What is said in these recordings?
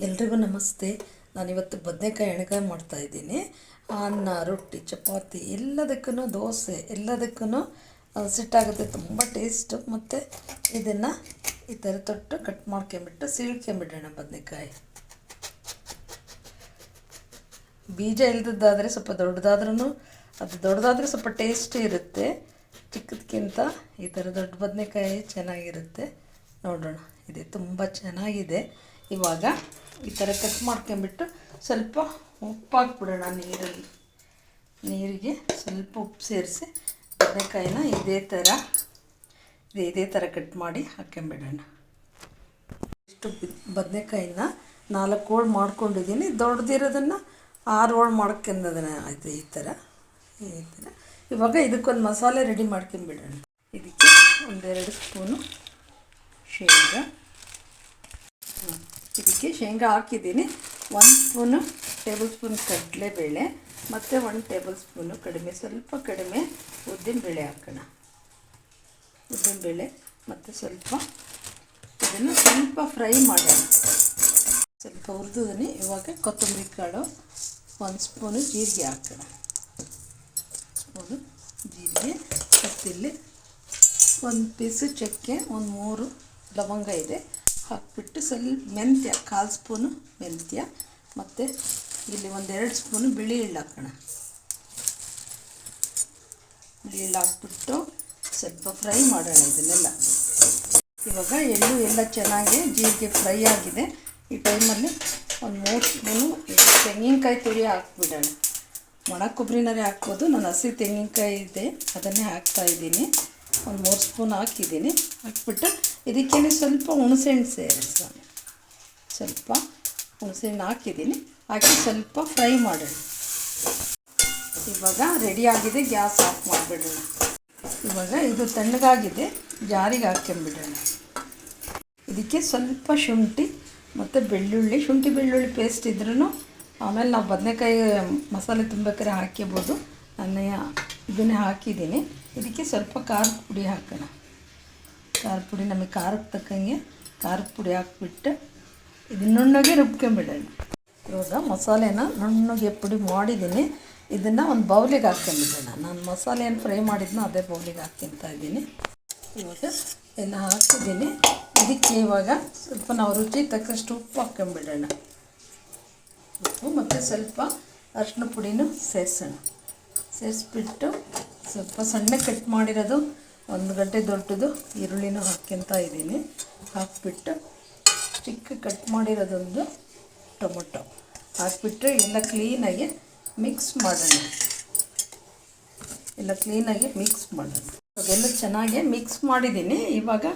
ಎಲ್ರಿಗೂ ನಮಸ್ತೆ. ನಾನಿವತ್ತು ಬದನೆಕಾಯಿ ಎಣ್ಣೆಕಾಯಿ ಮಾಡ್ತಾಯಿದ್ದೀನಿ ಅನ್ನ, ರೊಟ್ಟಿ, ಚಪಾತಿ ಎಲ್ಲದಕ್ಕೂ ದೋಸೆ ಎಲ್ಲದಕ್ಕೂ ಸಿಟ್ಟಾಗುತ್ತೆ ತುಂಬ ಟೇಸ್ಟು ಮತ್ತು ಇದನ್ನು ಈ ಥರ ತೊಟ್ಟು ಕಟ್ ಮಾಡ್ಕೊಂಬಿಟ್ಟು ಸೀಳ್ಕೊಂಬಿಡೋಣ ಬದನೆಕಾಯಿ. ಬೀಜ ಇಲ್ದದ್ದಾದರೆ ಸ್ವಲ್ಪ ದೊಡ್ಡದಾದ್ರೂ ಅದು ದೊಡ್ಡದಾದರೆ ಸ್ವಲ್ಪ ಟೇಸ್ಟಿ ಇರುತ್ತೆ. ಚಿಕ್ಕದಕ್ಕಿಂತ ಈ ಥರ ದೊಡ್ಡ ಬದನೆಕಾಯಿ ಚೆನ್ನಾಗಿರುತ್ತೆ. ನೋಡೋಣ. ಇದೆ, ತುಂಬ ಚೆನ್ನಾಗಿದೆ. ಇವಾಗ ಈ ಥರ ಕಟ್ ಮಾಡ್ಕೊಂಬಿಟ್ಟು ಸ್ವಲ್ಪ ಉಪ್ಪು ಹಾಕ್ಬಿಡೋಣ ನೀರಲ್ಲಿ. ನೀರಿಗೆ ಸ್ವಲ್ಪ ಉಪ್ಪು ಸೇರಿಸಿ ಬದನೆಕಾಯಿನ ಇದೇ ಥರ ಇದೇ ಇದೇ ಥರ ಕಟ್ ಮಾಡಿ ಹಾಕ್ಕೊಂಬಿಡೋಣ ಇಷ್ಟು ಬದನೆಕಾಯಿನ ನಾಲ್ಕು ಹೋಳು ಮಾಡ್ಕೊಂಡಿದ್ದೀನಿ. ದೊಡ್ಡದಿರೋದನ್ನು ಆರು ಹೋಳು ಮಾಡ್ಕೊಂಡದನ್ನ ಆಯಿತು ಈ ಥರ ಈ ಥರ ಇವಾಗ ಇದಕ್ಕೊಂದು ಮಸಾಲೆ ರೆಡಿ ಮಾಡ್ಕೊಂಬಿಡೋಣ ಇದಕ್ಕೆ ಒಂದೆರಡು ಸ್ಪೂನು ಶೇಂಗಾ. ಇದಕ್ಕೆ ಶೇಂಗಾ ಹಾಕಿದ್ದೀನಿ. ಒಂದು ಸ್ಪೂನು ಟೇಬಲ್ ಸ್ಪೂನ್ ಕಡಲೆಬೇಳೆ, ಮತ್ತು ಒಂದು ಟೇಬಲ್ ಸ್ಪೂನು ಕಡಿಮೆ, ಸ್ವಲ್ಪ ಕಡಿಮೆ ಉದ್ದಿನಬೇಳೆ ಹಾಕೋಣ. ಉದ್ದಿನಬೇಳೆ ಮತ್ತು ಸ್ವಲ್ಪ ಇದನ್ನು ಸ್ವಲ್ಪ ಫ್ರೈ ಮಾಡೋಣ. ಸ್ವಲ್ಪ ಹುರಿದಿದ್ದೀನಿ ಇವಾಗ ಕೊತ್ತಂಬರಿ ಕಾಳು, ಒಂದು ಸ್ಪೂನು ಜೀರಿಗೆ ಹಾಕೋಣ. ಸ್ಪೂನು ಜೀರಿಗೆ ಮತ್ತಿಲ್ಲಿ ಒಂದು ಪೀಸು ಚಕ್ಕೆ, ಒಂದು ಮೂರು ಲವಂಗ ಇದೆ. ಹಾಕ್ಬಿಟ್ಟು ಸ್ವಲ್ಪ ಮೆಂತ್ಯ, ಕಾಲು ಸ್ಪೂನು ಮೆಂತ್ಯ ಮತ್ತು ಇಲ್ಲಿ ಒಂದೆರಡು ಸ್ಪೂನು ಬಿಳಿ ಎಳ್ಳು ಹಾಕೋಣ. ಬಿಳಿ ಎಳ್ಳು ಹಾಕ್ಬಿಟ್ಟು ಸ್ವಲ್ಪ ಫ್ರೈ ಮಾಡೋಣ ಇದನ್ನೆಲ್ಲ. ಇವಾಗ ಎಳ್ಳು ಎಲ್ಲ ಚೆನ್ನಾಗಿ ಜೀರಿಗೆ ಫ್ರೈ ಆಗಿದೆ. ಈ ಟೈಮಲ್ಲಿ ಒಂದು ಮೂರು ಸ್ಪೂನು ತೆಂಗಿನಕಾಯಿ ತುರಿ ಹಾಕ್ಬಿಡೋಣ. ಒಣ ಕೊಬ್ಬರಿನರೇ ಹಾಕ್ಬೋದು, ನಾನು ಹಸಿ ತೆಂಗಿನಕಾಯಿ ಇದೆ, ಅದನ್ನೇ ಹಾಕ್ತಾ ಇದ್ದೀನಿ. ಒಂದು ಮೂರು ಸ್ಪೂನ್ ಹಾಕಿದ್ದೀನಿ. ಹಾಕ್ಬಿಟ್ಟು ಇದಕ್ಕೇನೆ ಸ್ವಲ್ಪ ಹುಣಸೆಹಣ್ಣು ಸೇರಿಸೋಣ ಸ್ವಲ್ಪ ಹುಣಸೆಹಣ್ಣು ಹಾಕಿದ್ದೀನಿ. ಹಾಕಿ ಸ್ವಲ್ಪ ಫ್ರೈ ಮಾಡೋಣ. ಇವಾಗ ರೆಡಿಯಾಗಿದೆ ಗ್ಯಾಸ್ ಆಫ್ ಮಾಡಿಬಿಡೋಣ. ಇವಾಗ ಇದು ತಣ್ಣಗಾಗಿದೆ, ಜಾರಿಗೆ ಹಾಕ್ಕೊಂಬಿಡೋಣ ಇದಕ್ಕೆ ಸ್ವಲ್ಪ ಶುಂಠಿ ಮತ್ತು ಬೆಳ್ಳುಳ್ಳಿ, ಶುಂಠಿ ಬೆಳ್ಳುಳ್ಳಿ ಪೇಸ್ಟ್ ಇದ್ರೂ ಆಮೇಲೆ ನಾವು ಬದನೆಕಾಯಿ ಮಸಾಲೆ ತುಂಬಬೇಕಾದ್ರೆ ಹಾಕ್ಕೋಬೋದು ನಾನು ಇದನ್ನೇ ಹಾಕಿದ್ದೀನಿ. ಇದಕ್ಕೆ ಸ್ವಲ್ಪ ಖಾರದ ಪುಡಿ ಹಾಕೋಣ. ಖಾರದ ಪುಡಿ ನಮಗೆ ಖಾರಕ್ಕೆ ತಕ್ಕಂಗೆ ಖಾರದ ಪುಡಿ ಹಾಕ್ಬಿಟ್ಟು ಇದು ನುಣ್ಣಗೆ ರುಬ್ಕೊಂಬಿಡೋಣ. ಇವಾಗ ಮಸಾಲೆನ ನುಣ್ಣಗೆ ಪುಡಿ ಮಾಡಿದ್ದೀನಿ. ಇದನ್ನು ಒಂದು ಬೌಲಿಗೆ ಹಾಕ್ಕೊಂಬಿಡೋಣ. ನಾನು ಮಸಾಲೆ ಏನು ಫ್ರೈ ಮಾಡಿದ್ನೋ ಅದೇ ಬೌಲಿಗೆ ಹಾಕ್ಕೊಂತ ಇದ್ದೀನಿ. ಇವಾಗ ಎಲ್ಲ ಹಾಕಿದ್ದೀನಿ. ಇದಕ್ಕೆ ಇವಾಗ ಸ್ವಲ್ಪ ನಾವು ರುಚಿ ತಕ್ಕಷ್ಟು ಉಪ್ಪು ಹಾಕ್ಕೊಂಬಿಡೋಣ. ಉಪ್ಪು ಮತ್ತು ಸ್ವಲ್ಪ ಅರಿಶಿನ ಪುಡಿನೂ ಸೇರಿಸೋಣ. ಸೇರಿಸ್ಬಿಟ್ಟು ಸ್ವಲ್ಪ ಸಣ್ಣ ಕಟ್ ಮಾಡಿರೋದು ಒಂದು ಗಂಟೆ ದೊಡ್ಡದು ಈರುಳ್ಳಿನೂ ಹಾಕ್ಕೊಂತ ಇದ್ದೀನಿ. ಹಾಕ್ಬಿಟ್ಟು ಚಿಕ್ಕ ಕಟ್ ಮಾಡಿರೋದೊಂದು ಟೊಮೊಟೊ. ಹಾಕ್ಬಿಟ್ಟು ಎಲ್ಲ ಕ್ಲೀನಾಗಿ ಮಿಕ್ಸ್ ಮಾಡೋಣ. ಎಲ್ಲ ಕ್ಲೀನಾಗಿ ಮಿಕ್ಸ್ ಮಾಡೋಣ. ಅದೆಲ್ಲ ಚೆನ್ನಾಗಿ ಮಿಕ್ಸ್ ಮಾಡಿದ್ದೀನಿ. ಇವಾಗ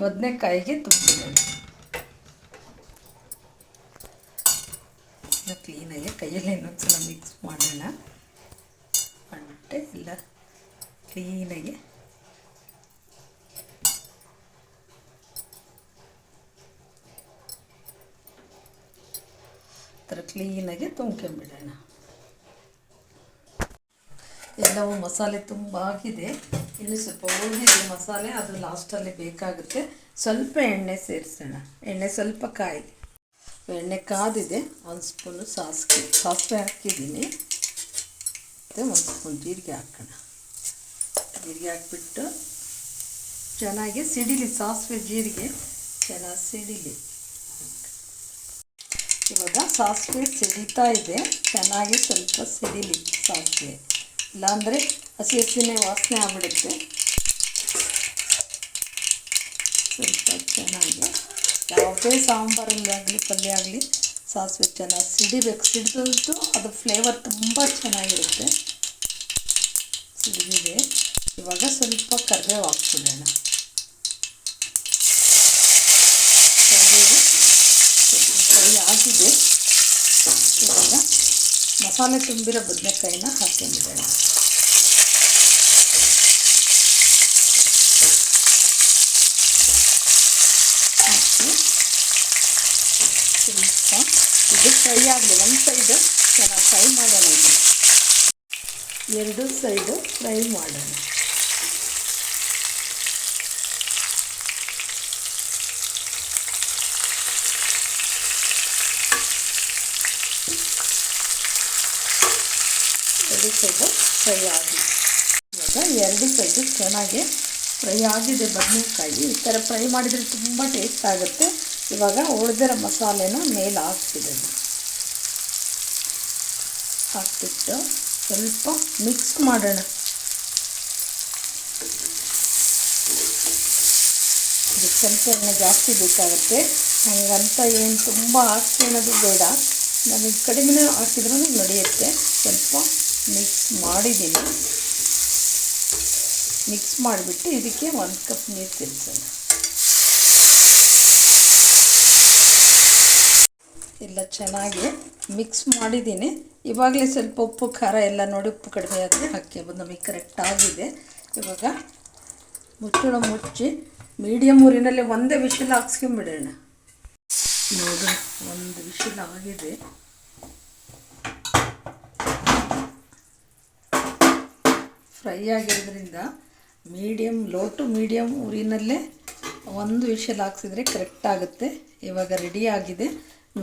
ಬದನೆಕಾಯಿಗೆ ತುಂಬಿದ್ದೀನಿ ಎಲ್ಲ ಕ್ಲೀನಾಗಿ ಕೈಯಲ್ಲಿ ಇನ್ನೊಂದ್ಸಲ ಮಿಕ್ಸ್ ಮಾಡೋಣ. ಮಾಡಿಬಿಟ್ಟು ಎಲ್ಲ ಕ್ಲೀನಾಗಿ ಥರ ಕ್ಲೀನಾಗಿ ತುಂಬ್ಕೊಂಬಿಡೋಣ. ಎಲ್ಲವೂ ಮಸಾಲೆ ತುಂಬ ಆಗಿದೆ. ಇನ್ನು ಸ್ವಲ್ಪ ಉಳಿದಿದೆ ಮಸಾಲೆ ಅದು ಲಾಸ್ಟಲ್ಲಿ ಬೇಕಾಗುತ್ತೆ. ಸ್ವಲ್ಪ ಎಣ್ಣೆ ಸೇರಿಸೋಣ. ಎಣ್ಣೆ ಸ್ವಲ್ಪ ಕಾಯಿ. ಎಣ್ಣೆ ಕಾದಿದೆ. ಒಂದು ಸ್ಪೂನು ಸಾಸಿಗೆ ಸಾಸಿವೆ ಹಾಕಿದ್ದೀನಿ. ಮತ್ತು ಒಂದು ಸ್ಪೂನ್ ಜೀರಿಗೆ ಹಾಕೋಣ. ಜೀರಿಗೆ ಹಾಕ್ಬಿಟ್ಟು ಚೆನ್ನಾಗಿ ಸಿಡಿಲಿ ಸಾಸಿವೆ ಜೀರಿಗೆ ಚೆನ್ನಾಗಿ ಸಿಡಿಲಿ. ಇವಾಗ ಸಾಸಿವೆ ಸಿಡಿತಾ ಇದೆ. ಚೆನ್ನಾಗಿ ಸ್ವಲ್ಪ ಸಿಡಿಲಿ ಸಾಸಿವೆ. ಇಲ್ಲಾಂದರೆ ಹಸಿ ಹಸಿನೇ ವಾಸನೆ ಆಗ್ಬಿಡುತ್ತೆ. ಸ್ವಲ್ಪ ಚೆನ್ನಾಗಿ. ಯಾವುದೇ ಸಾಂಬಾರಲ್ಲಾಗಲಿ ಪಲ್ಯ ಆಗಲಿ ಸಾಸಿವೆ ಚೆನ್ನಾಗಿ ಸಿಡಿಬೇಕು. ಸಿಡಿದದ್ದು ಅದು ಫ್ಲೇವರ್ ತುಂಬ ಚೆನ್ನಾಗಿರುತ್ತೆ. ಸಿಡಿದಿದೆ. ಇವಾಗ ಸ್ವಲ್ಪ ಕರಿಬೇವು ಹಾಕ್ಬಿಡೋಣ ಕರಿಬೇವು ಫ್ರೈ ಆಗಿದೆ ಇವಾಗ ಮಸಾಲೆ ತುಂಬಿರೋ ಬದನೆಕಾಯಿನ ಹಾಕೊಂಡಿದ್ದೇನೆ ಹಾಕಿ ಸ್ವಲ್ಪ ಇದು ಫ್ರೈ ಆಗಲಿ, ಒಂದು ಸೈಡು ಚೆನ್ನಾಗಿ ಫ್ರೈ ಮಾಡೋಣ ಇದು. ಎರಡು ಸೈಡು ಫ್ರೈ ಮಾಡೋಣ. ಸೈಡು ಫ್ರೈ ಆಗಿ. ಇವಾಗ ಎರಡು ಸೈಡು ಚೆನ್ನಾಗಿ ಫ್ರೈ ಆಗಿದೆ ಬದನೆಕಾಯಿ. ಈ ಥರ ಫ್ರೈ ಮಾಡಿದರೆ ತುಂಬ ಟೇಸ್ಟ್ ಆಗುತ್ತೆ. ಇವಾಗ ಉಳಿದಿರೋ ಮಸಾಲೆನ ಮೇಲೆ ಹಾಕ್ತಿದ್ದೀನಿ. ಹಾಕ್ಬಿಟ್ಟು ಸ್ವಲ್ಪ ಮಿಕ್ಸ್ ಮಾಡೋಣ. ಸ್ವಲ್ಪ ಎಣ್ಣೆ ಜಾಸ್ತಿ ಬೇಕಾಗುತ್ತೆ. ಹಂಗಂತ ಏನು ತುಂಬ ಹಾಕ್ಕೊಳ್ಳೋದು ಬೇಡ. ನಮಗೆ ಕಡಿಮೆ ಹಾಕಿದ್ರೂ ನಡೆಯುತ್ತೆ. ಸ್ವಲ್ಪ ಮಿಕ್ಸ್ ಮಾಡಿದ್ದೀನಿ. ಮಿಕ್ಸ್ ಮಾಡಿಬಿಟ್ಟು ಇದಕ್ಕೆ ಒಂದು ಕಪ್ ನೀರು ತಿರ್ಸೋಣ ಎಲ್ಲ ಚೆನ್ನಾಗಿ ಮಿಕ್ಸ್ ಮಾಡಿದ್ದೀನಿ. ಇವಾಗಲೇ ಸ್ವಲ್ಪ ಉಪ್ಪು, ಖಾರ ಎಲ್ಲ ನೋಡಿ ಉಪ್ಪು ಕಡಿಮೆ ಆದರೆ ಹಾಕ್ಯಬೋದು ನಮಗೆ ಕರೆಕ್ಟ್ ಆಗಿದೆ. ಇವಾಗ ಮುಚ್ಚಳ ಮುಚ್ಚಿ ಮೀಡಿಯಮ್ ಊರಿನಲ್ಲಿ ಒಂದೇ ವಿಷಲ್ ಹಾಕ್ಸ್ಕೊಂಬಿಡೋಣ ನೋಡಿ, ಒಂದು ವಿಷಲ್ ಆಗಿದೆ. ಫ್ರೈ ಆಗಿರೋದ್ರಿಂದ ಮೀಡಿಯಮ್ ಲೋ ಟು ಮೀಡಿಯಮ್ ಊರಿನಲ್ಲೇ ಒಂದು ವಿಷಲ್ ಹಾಕ್ಸಿದ್ರೆ ಕರೆಕ್ಟ್ ಆಗುತ್ತೆ. ಇವಾಗ ರೆಡಿ ಆಗಿದೆ.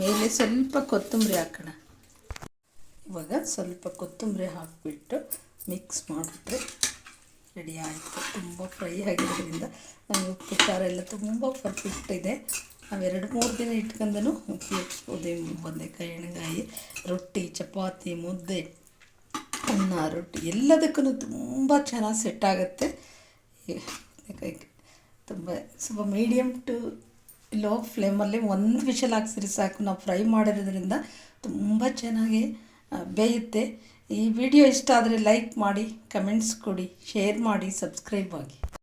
ಮೇಲೆ ಸ್ವಲ್ಪ ಕೊತ್ತಂಬರಿ ಹಾಕೋಣ. ಇವಾಗ ಸ್ವಲ್ಪ ಕೊತ್ತಂಬರಿ ಹಾಕಿಬಿಟ್ಟು ಮಿಕ್ಸ್ ಮಾಡಿಬಿಟ್ರೆ ರೆಡಿ ಆಯಿತು. ತುಂಬ ಫ್ರೈ ಆಗಿರೋದ್ರಿಂದ ನಮಗೆ ಉಪ್ಪು, ಖಾರ ಎಲ್ಲ ತುಂಬ ಪರ್ಫೆಕ್ಟ್ ಇದೆ. ನಾವು ಎರಡು, ಮೂರು ದಿನ ಇಟ್ಕೊಂಡು ಉಪಯೋಗಿಸ್ಬೋದು ಬದನೆಕಾಯಿ ಎಣ್ಣೆಗಾಯಿ ರೊಟ್ಟಿ, ಚಪಾತಿ, ಮುದ್ದೆ ಅನ್ನ ರೊಟ್ಟಿ ಎಲ್ಲದಕ್ಕೂ ತುಂಬ ಚೆನ್ನಾಗಿ ಸೆಟ್ ಆಗುತ್ತೆ. ತುಂಬ ಸ್ವಲ್ಪ ಮೀಡಿಯಮ್ ಟು ಲೋ ಫ್ಲೇಮಲ್ಲಿ ಒಂದು ವಿಷಲ್ ಹಾಕ್ಸಿರಿ ಸಾಕು. ನಾವು ಫ್ರೈ ಮಾಡಿರೋದ್ರಿಂದ ತುಂಬ ಚೆನ್ನಾಗಿ ಬೇಯುತ್ತೆ. ಈ ವಿಡಿಯೋ ಇಷ್ಟ ಆದರೆ ಲೈಕ್ ಮಾಡಿ ಕಮೆಂಟ್ಸ್ ಕೊಡಿ ಶೇರ್ ಮಾಡಿ ಸಬ್ಸ್ಕ್ರೈಬ್ ಆಗಿ.